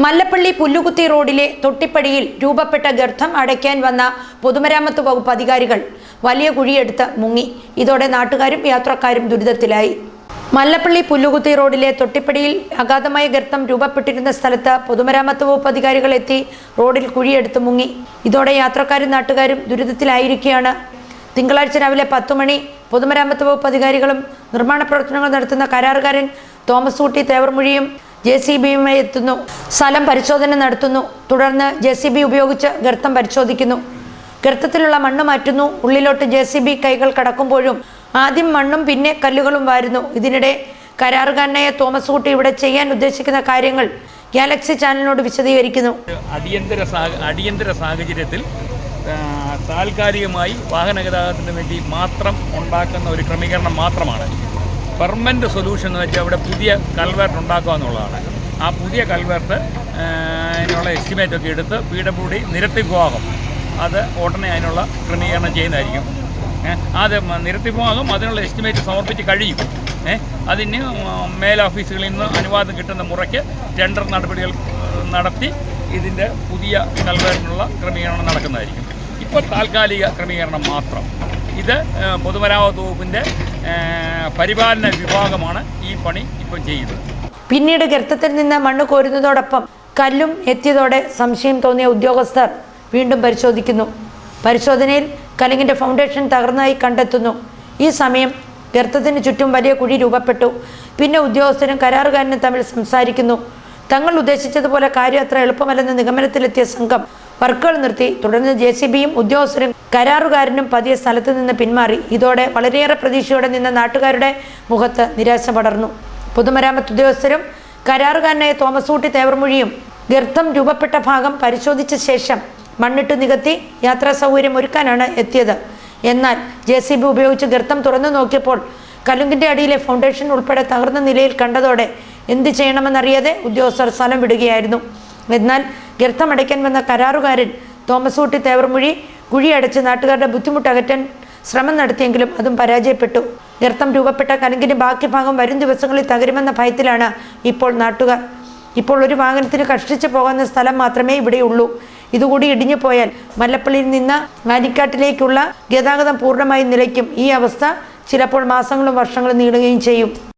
മല്ലപ്പള്ളി പുല്ലുകുത്തി റോഡിലെ തൊട്ടിപ്പടിയിൽ രൂപപ്പെട്ട ഗർത്തം അടയ്ക്കാൻ വന്ന പൊതുമരാമത്ത് വകുപ്പ് അധികാരികൾ വലിയ കുഴിയെടുത്ത് മുങ്ങി. ഇതോടെ നാട്ടുകാരും യാത്രക്കാരും ദുരിതത്തിലായി. മല്ലപ്പള്ളി പുല്ലുകുത്തി റോഡിലെ തൊട്ടിപ്പടിയിൽ അഗാധമായ ഗർത്തം രൂപപ്പെട്ടിരുന്ന സ്ഥലത്ത് പൊതുമരാമത്ത് വകുപ്പ് അധികാരികൾ എത്തി റോഡിൽ കുഴിയെടുത്ത് മുങ്ങി. ഇതോടെ യാത്രക്കാരും നാട്ടുകാരും ദുരിതത്തിലായിരിക്കുകയാണ്. തിങ്കളാഴ്ച രാവിലെ പത്തുമണി പൊതുമരാമത്ത് വകുപ്പ് അധികാരികളും നിർമ്മാണ പ്രവർത്തനങ്ങൾ നടത്തുന്ന കരാറുകാരൻ തോമസ് ഊട്ടി തേവർമൊഴിയും ജെ സി ബിയുമായി എത്തുന്നു. സ്ഥലം പരിശോധന നടത്തുന്നു. തുടർന്ന് ജെ സി ബി ഉപയോഗിച്ച് ഗർത്തം പരിശോധിക്കുന്നു. ഗർത്തത്തിലുള്ള മണ്ണ് മാറ്റുന്നു. ഉള്ളിലോട്ട് ജെ സി ബി കൈകൾ കടക്കുമ്പോഴും ആദ്യം മണ്ണും പിന്നെ കല്ലുകളും വാരുന്നു. ഇതിനിടെ കരാറുകാരനായ തോമസ് കുട്ടി ഇവിടെ ചെയ്യാൻ ഉദ്ദേശിക്കുന്ന കാര്യങ്ങൾ ഗാലക്സി ചാനലിനോട് വിശദീകരിക്കുന്നു. അടിയന്തര അടിയന്തര സാഹചര്യത്തിൽ താൽക്കാലികമായി വാഹന ഗതാഗതത്തിന് വേണ്ടി മാത്രം ഉണ്ടാക്കുന്ന ഒരു ക്രമീകരണം മാത്രമാണ്. പെർമനന്റ് സൊല്യൂഷൻ എന്ന് വെച്ചാൽ അവിടെ പുതിയ കൽവേർട്ട് ഉണ്ടാക്കുക എന്നുള്ളതാണ്. ആ പുതിയ കൽവേർട്ട് അതിനുള്ള എസ്റ്റിമേറ്റ് ഒക്കെ എടുത്ത് പി ഡബ്ല്യു ഡി നിരത്തി അത് ഉടനെ അതിനുള്ള ക്രമീകരണം ചെയ്യുന്നതായിരിക്കും. അത് നിരത്തി വിഭാഗം അതിനുള്ള എസ്റ്റിമേറ്റ് സമർപ്പിച്ച് കഴിയും. അതിന് മേൽ ഓഫീസുകളിൽ നിന്ന് അനുവാദം കിട്ടുന്ന മുറയ്ക്ക് ടെൻഡർ നടപടികൾ നടത്തി ഇതിന്റെ പുതിയ കൽവേറിനുള്ള ക്രമീകരണം നടക്കുന്നതായിരിക്കും. ഇപ്പോൾ താൽക്കാലിക ക്രമീകരണം മാത്രം. ഇത് പൊതുമരാമത്ത് വകുപ്പിന്റെ പരിപാലന വിഭാഗമാണ് ഈ പണി ഇപ്പോൾ ചെയ്യുന്നത്. പിന്നീട് ഗർത്തത്തിൽ നിന്ന് മണ്ണ് കോരുന്നതോടൊപ്പം കല്ലും എത്തിയതോടെ സംശയം തോന്നിയ ഉദ്യോഗസ്ഥർ വീണ്ടും പരിശോധിക്കുന്നു. പരിശോധനയിൽ കലിങ്ങിന്റെ ഫൗണ്ടേഷൻ തകർന്നതായി കണ്ടെത്തുന്നു. ഈ സമയം ഗർത്തത്തിന് ചുറ്റും വലിയ കുഴി രൂപപ്പെട്ടു. പിന്നെ ഉദ്യോഗസ്ഥരും കരാറുകാരനും തമ്മിൽ സംസാരിക്കുന്നു. തങ്ങൾ ഉദ്ദേശിച്ചതുപോലെ കാര്യം അത്ര എളുപ്പമല്ലെന്ന് നിഗമനത്തിലെത്തിയ സംഘം വർക്കുകൾ നിർത്തി. തുടർന്ന് ജെ സി ബിയും ഉദ്യോഗസ്ഥരും കരാറുകാരനും പതിയെ സ്ഥലത്ത് നിന്ന് പിന്മാറി. ഇതോടെ വളരെയേറെ പ്രതീക്ഷയോടെ നിന്ന നാട്ടുകാരുടെ മുഖത്ത് നിരാശ പടർന്നു. പൊതുമരാമത്ത് ഉദ്യോഗസ്ഥരും കരാറുകാരനായ തോമസ് ഊട്ടി തേവർമൊഴിയും ഗർത്തം രൂപപ്പെട്ട ഭാഗം പരിശോധിച്ച ശേഷം മണ്ണിട്ട് നികത്തി യാത്രാ സൗകര്യം ഒരുക്കാനാണ് എത്തിയത്. എന്നാൽ ജെ സി ബി ഉപയോഗിച്ച് ഗർത്തം തുറന്നു നോക്കിയപ്പോൾ കലുങ്കിന്റെ അടിയിലെ ഫൗണ്ടേഷൻ ഉൾപ്പെടെ തകർന്ന നിലയിൽ കണ്ടതോടെ എന്ത് ചെയ്യണമെന്നറിയാതെ ഉദ്യോഗസ്ഥർ സ്ഥലം വിടുകയായിരുന്നു. എന്നാൽ ഗർത്തം അടയ്ക്കാൻ വന്ന കരാറുകാരൻ തോമസ് ഊട്ടി തേവർമൊഴി കുഴിയടച്ച് നാട്ടുകാരുടെ ബുദ്ധിമുട്ട് അകറ്റാൻ ശ്രമം നടത്തിയെങ്കിലും അതും പരാജയപ്പെട്ടു. ഗർത്തം രൂപപ്പെട്ട കനകിന്റെ ബാക്കി ഭാഗം വരും ദിവസങ്ങളിൽ തകരുമെന്ന ഭയത്തിലാണ് ഇപ്പോൾ നാട്ടുകാർ. ഇപ്പോൾ ഒരു വാഹനത്തിന് കഷ്ടിച്ച് പോകുന്ന സ്ഥലം മാത്രമേ ഇവിടെയുള്ളൂ ഇതുകൂടി ഇടിഞ്ഞു പോയാൽ മല്ലപ്പള്ളിയിൽ നിന്ന് വാനിക്കാട്ടിലേക്കുള്ള ഗതാഗതം പൂർണമായി നിലയ്ക്കും. ഈ അവസ്ഥ ചിലപ്പോൾ മാസങ്ങളും വർഷങ്ങളും നീളുകയും ചെയ്യും.